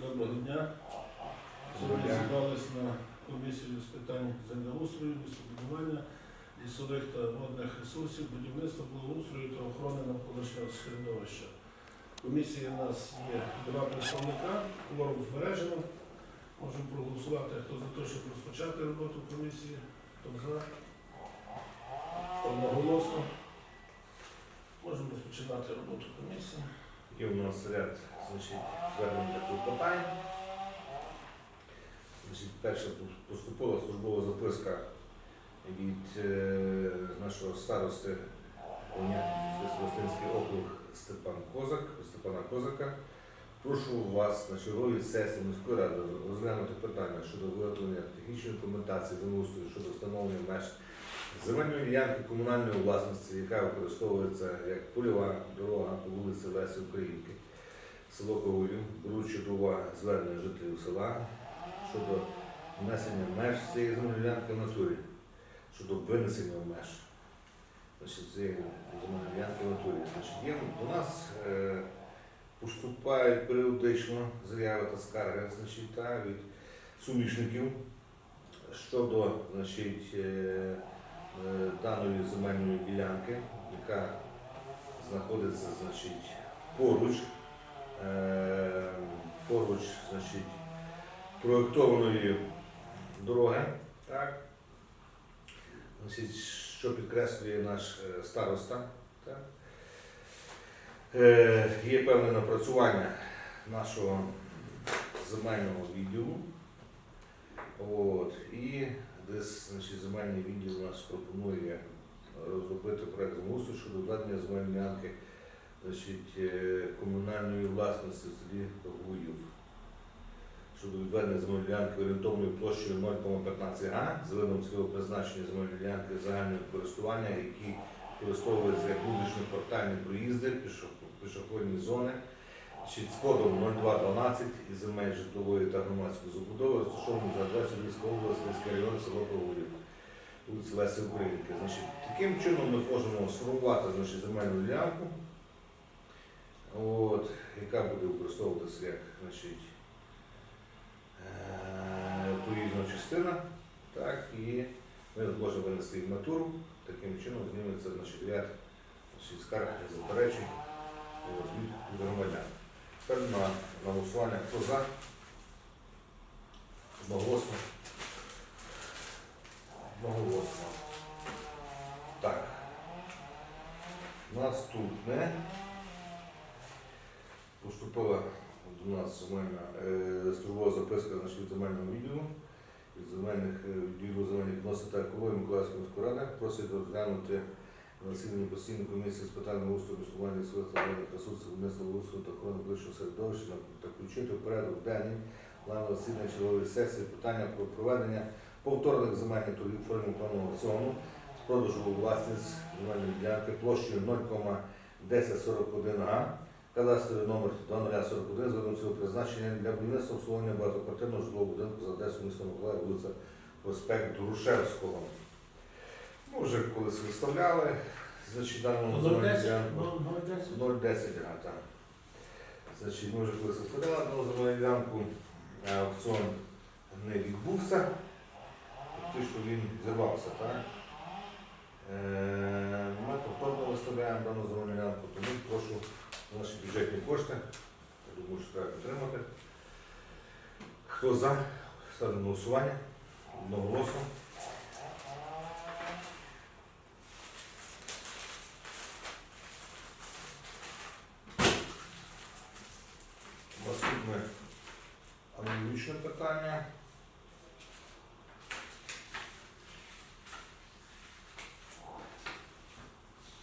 Доброго дня. Сьогодні зібрались на комісію з питань землеустрою, містобудування, лісових та водних ресурсів, будівництва, благоустрою та охорони навколишнього середовища. Комісії у нас є два представника, кворум збережено. Можемо проголосувати, хто за те, щоб розпочати роботу комісії, хто за. Одноголосно. Можемо розпочинати роботу комісії. Є у нас ряд значить, звернень та клопотань. Значить, перша поступила службова записка від е, нашого старости Понятний округ Степан Козак, Степана Козака. Прошу вас на черговій сесії міської ради розглянути питання щодо виготовлення технічної документації землеустрою щодо встановлення меж земельної ділянки комунальної власності, яка використовується як польова дорога по вулиці Лесі Українки, село Ковалів, беручи до уваги звернення жителів села щодо внесення меж цієї земельної ділянки в натурі, щодо винесення меж значить, цієї земельної ділянки в натурі. Значить, є до нас е, поступають періодично заяви та скарги значить, та, від сумішників щодо значить, е, даної земельної ділянки, яка знаходиться значить, поруч, е, поруч значить, проєктованої дороги, так? Значить, що підкреслює наш е, староста. Так? Е, є певне напрацювання нашого земельного відділу. От, і десь значить, земельний відділ у нас пропонує розробити проект землеустрою щодо введення земельної значить, е, комунальної власності в селі Торгуїв. Щодо відведення земельної ділянки орієнтовною площею 0,15 га з видом цільового призначення земельної загального користування, які використовуються як вуличні портальні проїзди, пішохідні зони, Значить, з кодом 0212 із земель житлової та громадської забудови розташований за адресою Львівської області, Львівський район, село Проводів, вулиці Лесі Українки. Значить, таким чином ми зможемо сформувати значить, земельну ділянку, от, яка буде використовуватися як значить, е, частина, так, і ми зможемо винести в натуру, таким чином зніметься значить, ряд значить, скарг заперечень. Тепер на, на голосування. Хто за? Одноголосно. Одноголосно. Так. Наступне. Поступила до нас земельна е, службова записка значить, від земельного відділу. Від земельних е, відділу земельних відносин та екології Миколаївської міської ради просить розглянути на засіданні постійної комісії з питань устрою існування своїх земельних ресурсів, виробництва устрою та охорони ближчого середовища та включити в порядок денний плану засідання чергової сесії питання про проведення повторних земельних торгів у формі плану аукціону з продажу власність земельної ділянки площею 0,1041 га, кадастровий номер 2041 з видом цього призначення для будівництва обслуговування багатоквартирного житлового будинку за адресою міста Миколаїв, вулиця Проспект Грушевського. Ми вже колись виставляли, значить, даному земельну 0,10? ділянку. 0,10? 0,10 га, так. Значить, ми вже колись виставляли одну земельну ділянку, аукціон не відбувся, фактично він зірвався, так? Е, Ми повторно виставляємо дану земельну ділянку, тому прошу наші бюджетні кошти, я думаю, що треба підтримати. Хто за? На голосування. Одноголосно. Наступне аналогічне питання.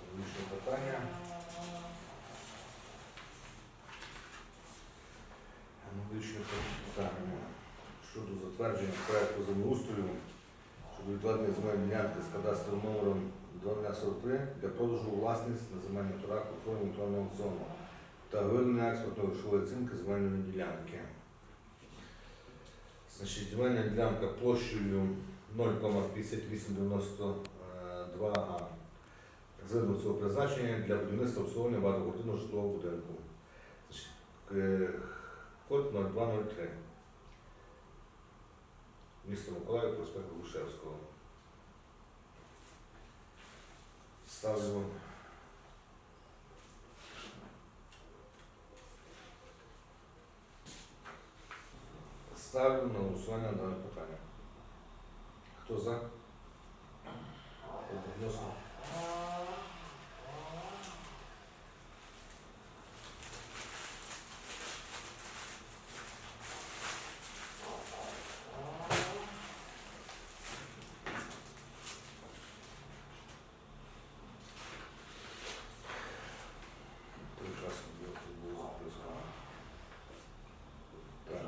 Аналогічне питання. Аналогічне питання щодо затвердження проекту землеустрою щодо відведення земельної ділянки з кадастровим номером 1243 для продажу власність на земельних торах у зону та виведення експортної грошової оцінки земельної ділянки. Значить, земельна ділянка площею 0,5892 га. З видом цього призначення для будівництва обслуговування багатоквартирного житлового будинку. Е, Код 0203. Місто Миколаїв, проспект Грушевського. Ставимо. Ставлю на голосування дане питання. Хто за? Одноголосно. Прекрасно було, це було записано. Так.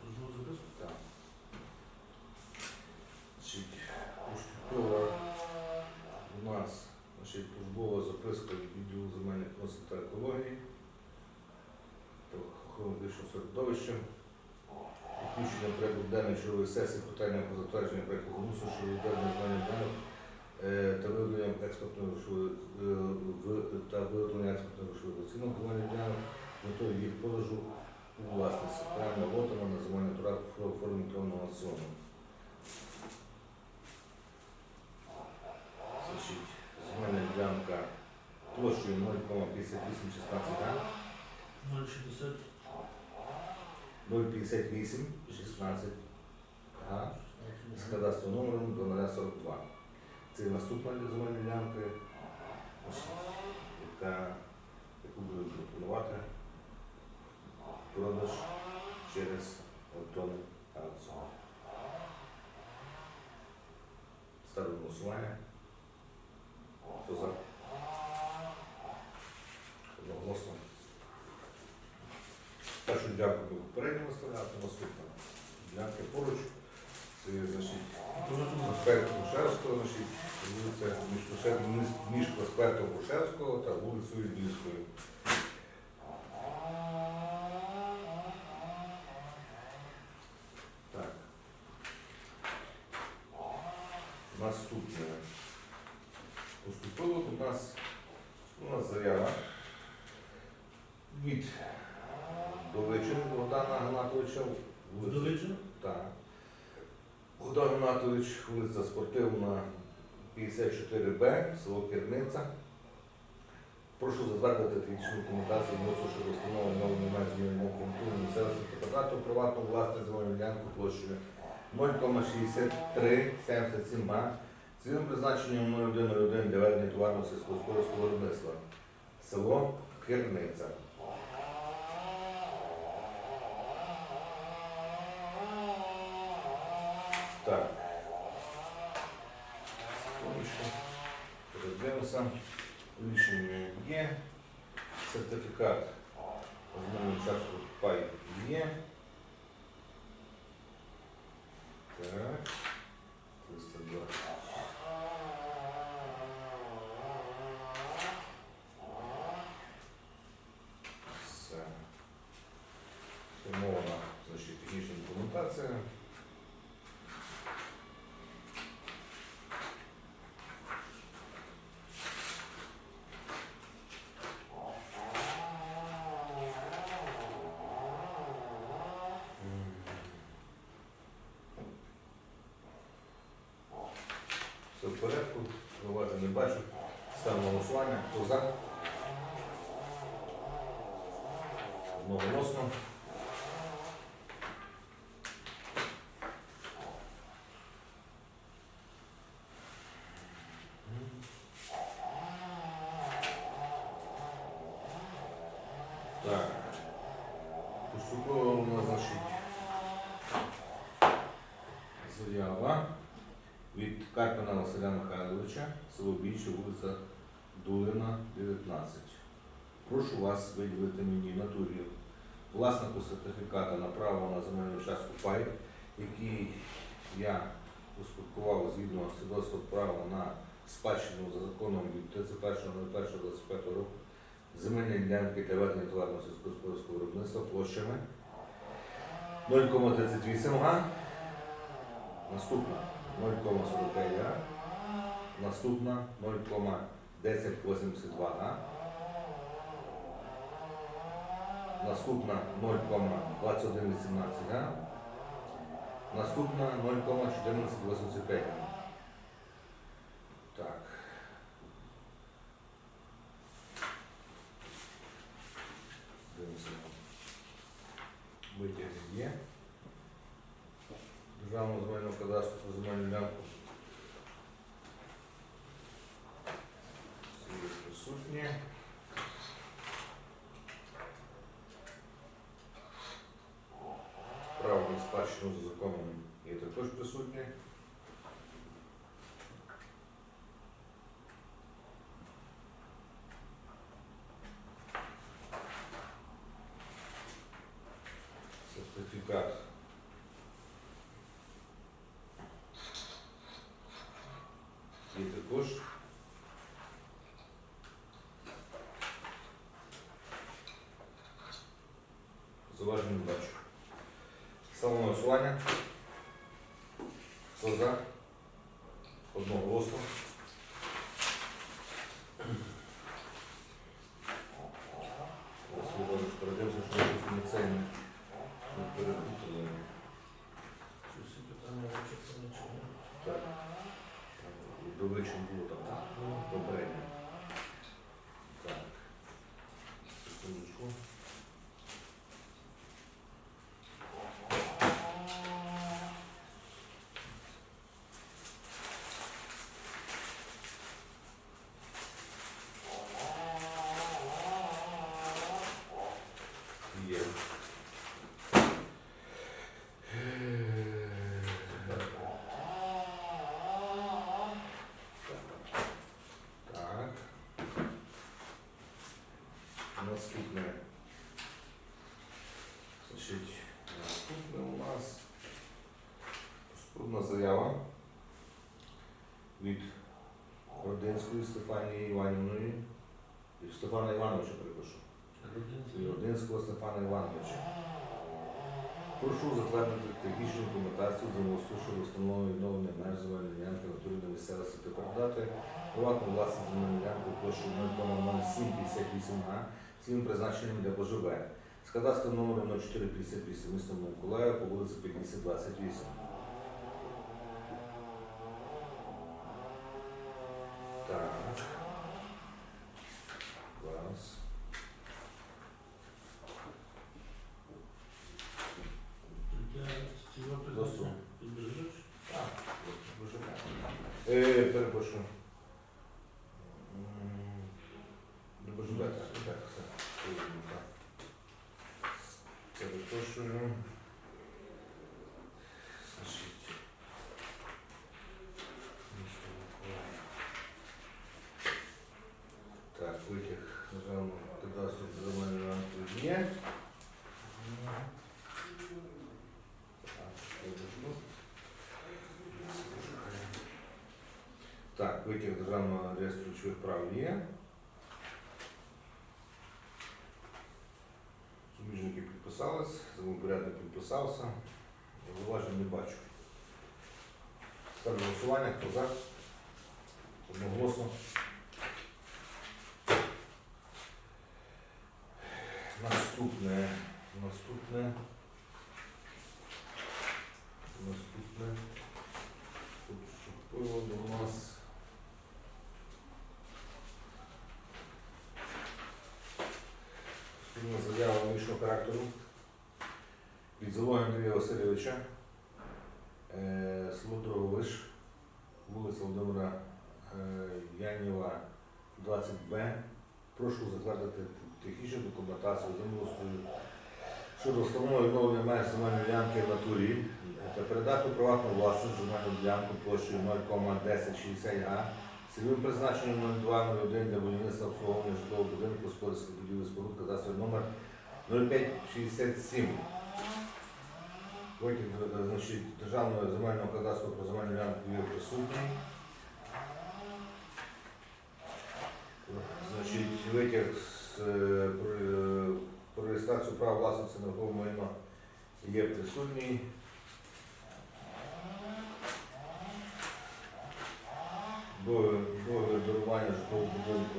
Службову записку? Так. Значить, поступила у нас значить, службова записка від відділу земельних відносин та екології медичного середовища. Включення порядку денної чергової сесії питання про затвердження проєкту комісії щодо відведення земельних ділянок е, та виявлення експортної грошової е, та виготовлення експортної грошової оцінок земельних метою їх продажу у власності правильно лотами на земельний в формі електронного аукціону. Значить, земельна ділянка площею 0,5816 га, 060. 0,58 16 га з кадастровим номером 1242. Це наступна земельна ділянка, яка, яку будуть пропонувати продаж через електронний аукціон. Ставлю голосування. Хто за? Одноголосно. Ділянку ми попередньо виставляти, наступна Ділянки поруч. Це значить проспект Грушевського, значить, вулиця між проспектом Грушевського та вулицею Львівською. Так. Наступне. Поступило у нас, у нас заява від Доличин Богдана Гнатовича. вулиця- Вдовиджено? Так. Богдан Гнатович, вулиця Спортивна, 54Б, село Керниця. Прошу затвердити технічну документацію вносу щодо встановлення нового змінення культури місцевості та податку приватну власність земельну ділянку площею 0,6377 га цільовим призначенням 0101 для ведення товарного сільськогосподарського виробництва. Село Керниця. Так. Роздивимося. Рішення є. Сертифікат земельного часу пай є. Провади не бачу. Ставимо голосування. Хто за? Одноголосно. Так. Поступила у нас, значить, заява від Карпина Василя Михайловича, село Біче, вулиця Долина, 19. Прошу вас виділити мені натурі власнику сертифіката на право на земельну частку пай, який я успадкував згідно свідоцтва права на спадщину за законом від 31.01.25 року земельні ділянки для ведення товарного сільськогосподарського виробництва площами 0,38 га, наступна 0,45 га, наступна 0,1082 га, Наступна 0,2118 га. Наступна 0,1485. Так. Дивимося. Витяг є. Державного земельного кадастру про земельну ділянку. Всі присутні. Право на спадщину за законом є також присутні. Також. Заваження не бачу. Ставимо Наступне. Значить, наступне у нас спрудна заява від Родинської Стефанії Іванівної. Від Стефана Івановича, перепрошую. Від Родинського Стефана Івановича. Прошу затвердити технічну документацію землеустрою щодо встановлення відновлення меж земельної ділянки на місцевості та передати приватну власність земельної ділянки площею 0,0758 га цілим призначенням для поживання з кадастром номером 0458 міста Миколаєва по вулиці 5028. Так. Зараз. Для цього Засув. питання підбережеш? Так, от, ПЖБ. Е, перепрошую. М, Не ПЖБ, так, так, все. Правильно, так. Перепрошую. Значить. Місто Миколаїв. Так, витяг державного кадастру земельної рамки є. Так, перепрошую. Витяг державного реєстру ключових прав є. Суміжники підписались, замовпорядник підписався. Зауважень не бачу. Ставлю голосування, хто за? Одноголосно. Наступне. Наступне. Наступне. Тут вступило до нас. Спільна заява мішого характеру від Зелоня Андрія Васильовича, е, село Дроговиш, вулиця Володимира е, Янєва, 20Б. Прошу затвердити технічну документацію землеустрою щодо встановлення відновлення меж земельної ділянки в натурі та передати приватну власність земельну ділянку площею 0,1060 га цільовим призначенням 0201 для будівництва обслуговування житлового будинку господарських будівель споруд кадастровий номер 0567. Витяг е, значить, Державного земельного кадастру про земельну ділянку є присутній. Значить, витяг з, е, про, е, про реєстрацію прав власності на майна є присутній. Договір договір дарування житлового будинку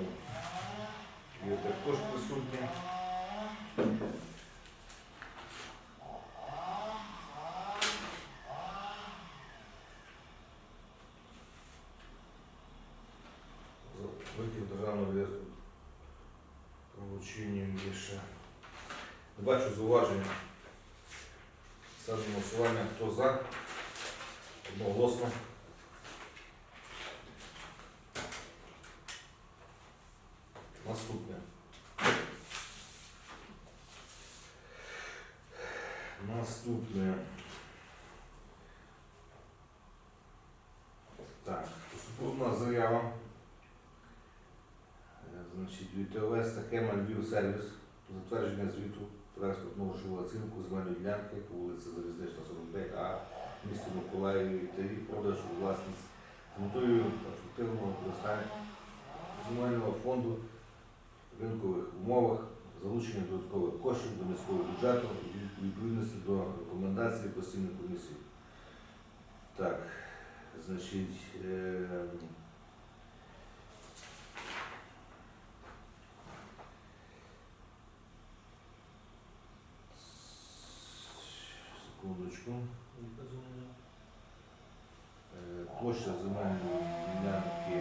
є також присутній. ще. Не бачу зауваження. Ставлю голосування. Хто за? Одноголосно. Наступне. Наступне. Так, поступила заява. Е, Значить, від ОВС Тахема Львів сервіс затвердження звіту експортну грошову оцінку земельної ділянки по вулиці Залізнична 49А, місті Миколаєві та її продаж у власність з метою ефективного використання земельного фонду в ринкових умовах, залучення додаткових коштів до міського бюджету у відповідності до рекомендацій постійної комісії. Так, значить, е, секундочку. Е, Площа земельної ділянки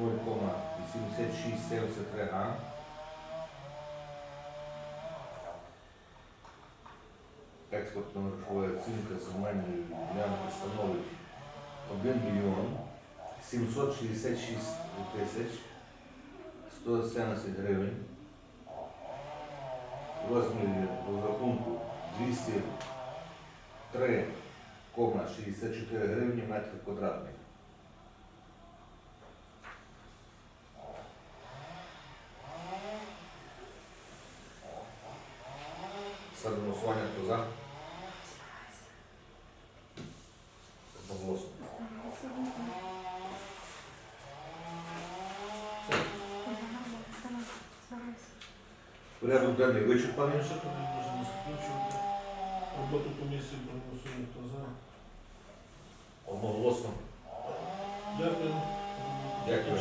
0,8673 га. Експортна грошова оцінка земельної ділянки становить 1 мільйон 766 тисяч 170 гривень. Розмірі розрахунку 203,64 гривні метр квадратний. Ставлю голосування, хто за? Одноголосно. Порядок денний вичерпаний. Ще тоді можемо заключувати. Роботу комісії проголосуємо, хто за. Одноголосно. Дякую. Дякую.